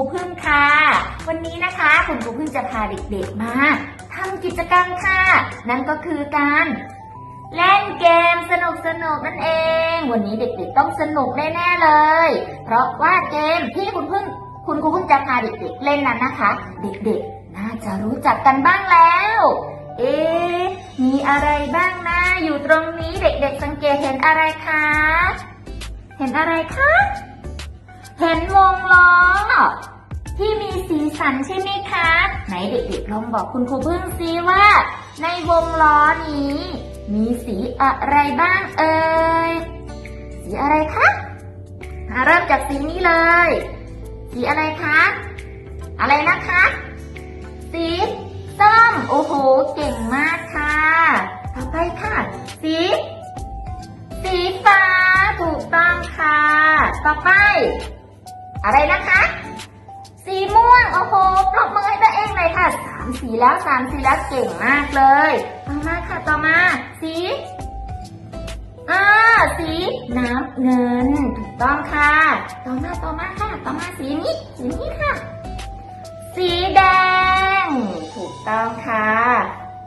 รูพึ่งค่ะ วันนี้นะคะคุณครูพึ่งจะพาเด็กๆมาทำกิจกรรมค่ะ นั่นก็คือการเล่นเกมสนุกสนุกนั่นเอง วันนี้เด็กๆต้องสนุกแน่ๆเลย เพราะว่าเกมที่คุณพึ่งคุณครูพึ่งจะพาเด็กๆเล่นนั้นนะคะ เด็กๆน่าจะรู้จักกันบ้างแล้ว เอ๊มีอะไรบ้างนะ อยู่ตรงนี้เด็กๆสังเกตเห็นอะไรคะ เห็นอะไรคะ เห็นวงล้อ ที่มีสีสันใช่ไหมคะ ไหนเด็กๆลองบอกคุณครูพึ่งซิว่า ในวงล้อนี้ มีสีอะไรบ้างเอ่ย สีอะไรคะเริ่มจากสีนี้เลย สีอะไรคะ อะไรนะคะ สีส้ม โอ้โห เก่งมากค่ะ ต่อไปค่ะ สี สีฟ้า ถูกต้องค่ะ ต่อไป อะไรนะคะ ม่วง โอ้โห ปรบมือให้ตัวเองเลยค่ะสามสีแล้วสามสีแล้วเก่งมากเลย ต่อมาค่ะ ต่อมา สีอ่าสีน้ำเงิน ถูกต้องค่ะ ต่อมา ต่อมาค่ะ ต่อมาสีนี้ สีนี้ค่ะ สีแดง ถูกต้องค่ะ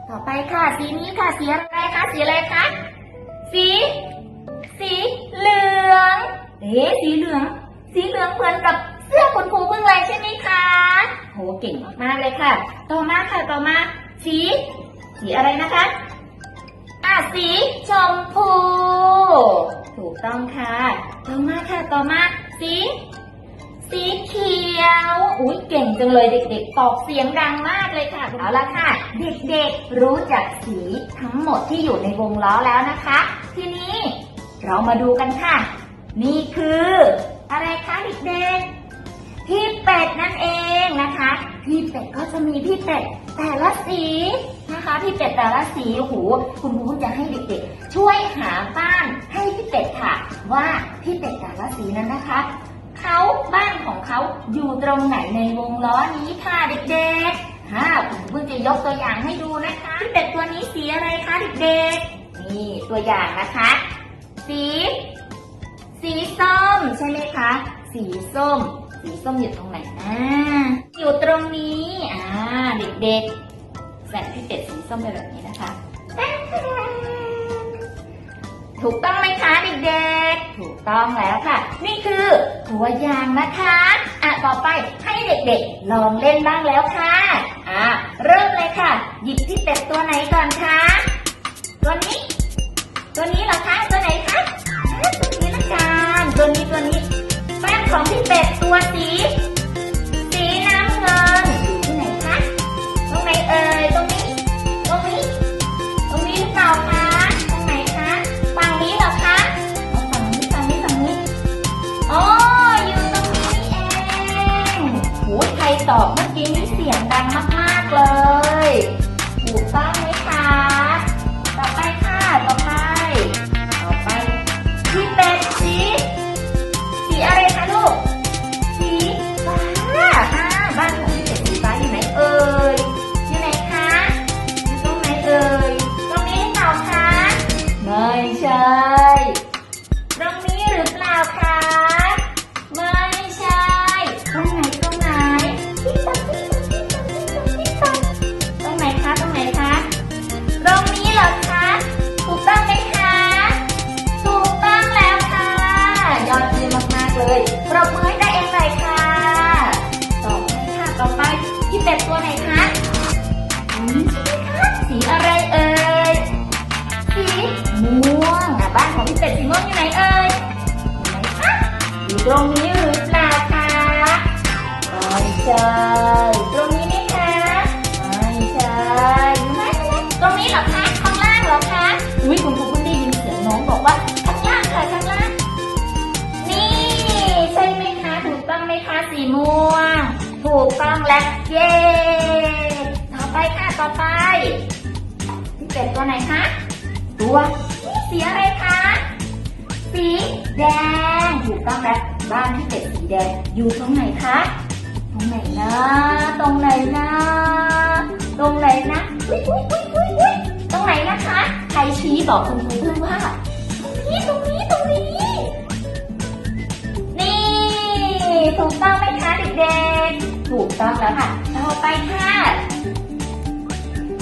ต่อไปค่ะ สีนี้ค่ะ สีอะไรคะ สีอะไรคะ สี สีเหลือง เอ๊สีเหลือง สีเหลืองเหมือนกับ คุณครูเพึ่งเลยใช่ไหมคะโหเก่งมากๆเลยค่ะ ต่อมาค่ะต่อมา สี สีอะไรนะคะอะสีชมพู ถูกต้องค่ะ ต่อมาค่ะต่อมาสีสีเขียว อุ้ยเก่งจังเลยเด็กๆ ตอบเสียงดังมากเลยค่ะ เอาละค่ะ เด็กๆ รู้จักสีทั้งหมดที่อยู่ในวงล้อแล้วนะคะ ทีนี้เรามาดูกันค่ะ นี่คือ อะไรคะเด็กๆ จะมีพี่เป็ดแต่ละสีนะคะ พี่เป็ดแต่ละสีโอ้โหคุณครูจะให้เด็กๆ ช่วยหาบ้านให้พี่เป็ดค่ะ ว่าพี่เป็ดแต่ละสีนั้นนะคะเขาบ้านของเขาอยู่ตรงไหนในวงล้อนี้ค่ะเด็กๆฮ่าผมเพิ่งจะยกตัวอย่างให้ดูนะคะ พี่เป็ดตัวนี้สีอะไรคะเด็กๆนี่ตัวอย่างนะคะ สี สีส้มใช่ไหมคะ สีส้ม สีส้มอยู่ตรงไหนนะ อยู่ตรงนี้ อ่า เด็กๆใส่พี่เป็ดสีส้มไปแบบนี้นะคะ ถูกต้องไหมคะเด็กๆ ถูกต้องแล้วค่ะ นี่คือตัวอย่างนะคะ อะ ต่อไปให้เด็กๆ ลองเล่นบ้างแล้วค่ะ อะ เริ่มเลยค่ะ หยิบพี่เป็ดตัวไหนก่อนคะ ตัวนี้ ตัวนี้เหรอคะ ตัวไหนคะตัวนี้ละกัน ตัวนี้ตัวนี้บ้านของพี่เป็ดตัวสี รงนี้หรือเปล่าคะไม่ใช่ตรงนี้ไหมคะไม่ใช่อยู่ไหนอยู่ไหนตรงนี้เหรอคะข้างล่างเหรอคะอุ้ยคุณครูเพิ่งได้ยินเสียงน้องบอกว่าข้างล่างค่ะข้างล่างนี่ใช่ไหมคะถูกต้องไหมคะสีม่วง ถูกต้องและเย้ต่อไปค่ะต่อไปพี่เป็ดตัวไหนคะตัวสีอะไรคะสีแดงถูกต้องแล้ว บ้านพี่เป็ดสีแดงอยู่ตรงไหนคะ ตรงไหนนะ ตรงไหนนะ ตรงไหนนะอุ๊ยอุ๊ยอุ๊ยอุ๊ยอุ๊ยตรงไหนนะคะ ใครชี้บอกคุณครูเพื่อนว่าตรงนี้ตรงนี้ตรงนี้ นี่ถูกต้องไหมคะเด็กถูกต้องแล้วค่ะต่อไปค่ะ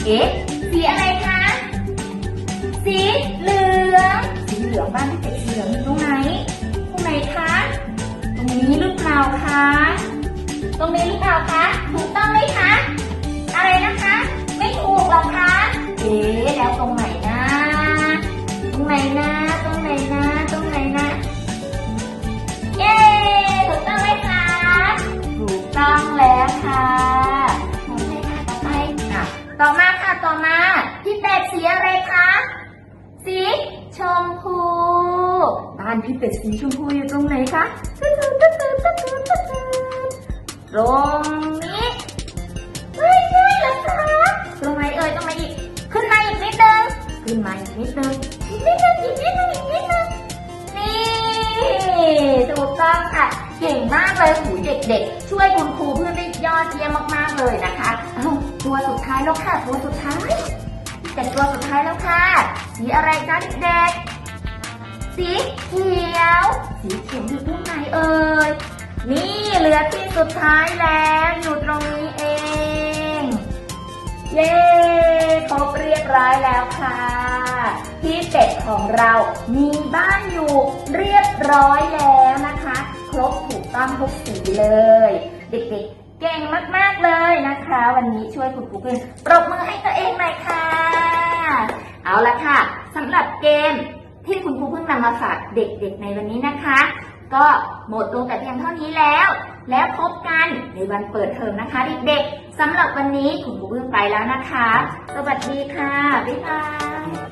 เอ๊ะสีอะไรคะ สีเหลือง สีเหลืองบ้านพี่เป็ดสีเหลืองอยู่ตรงไหน ล่าคะ ตรงนี้หรือเปล่าคะ ถูกต้องไหมคะ อะไรนะคะ ไม่ถูกหรอคะ เอ๊ะแล้วตรงไหนนะ ตรงไหนนะ ตรงไหนนะ ตรงไหนนะ เย้ ถูกต้องไหมคะ ถูกต้องแล้วค่ะโอเคค่ะต่อไปอะ ต่อมาค่ะ ต่อมา พี่เป็ดสีอะไรคะ สีชมพู บ้านพี่เป็ดสีชมพูอยู่ตรงไหนคะตึ๊ดตึ๊ดตึ๊ดตึ๊ดตึ๊ดตึ๊ดตรงนี้เฮ้ยใช่แล้วคะตรงไหนเอ่ยตรงไหนอีก ขึ้นมาอีกนิดนึงขึ้นมาอีกนิดนึงอีกนิดนึงอีกนิดนึงอีกนิดนึงนี่ถูกต้องค่ะเก่งมากเลยหูเด็กๆ ช่วยคุณครูเพื่อนได้ยอดเยี่ยมมากๆเลยนะคะเอาตัวสุดท้ายแล้วค่ะตัวสุดท้ายแต่ตัวสุดท้ายแล้วค่ะ สีอะไรจ๊ะเด็กๆ สีเขียว สีเขียวอยู่ตรงไหนเอ่ย นี่เหลือที่สุดท้ายแล้วอยู่ตรงนี้เอง เย้ครบเรียบร้อยแล้วค่ะพี่เป็ดของเรามีบ้านอยู่เรียบร้อยแล้วนะคะ ครบถูกต้องทุกสีเลย เด็กๆ เก่งมากๆเลยนะคะ วันนี้ช่วยคุณครูเพื่อนปรบมือให้ตัวเองหน่อยค่ะ เอาละค่ะสำหรับเกม ที่คุณครูเพิ่งนำมาฝากเด็กๆในวันนี้นะคะ ก็หมดลงแต่เพียงเท่านี้แล้ว แล้วพบกันในวันเปิดเทอมนะคะเด็กๆสำหรับวันนี้คุณครูเพิ่งไปแล้วนะคะ สวัสดีค่ะ บ๊ายบาย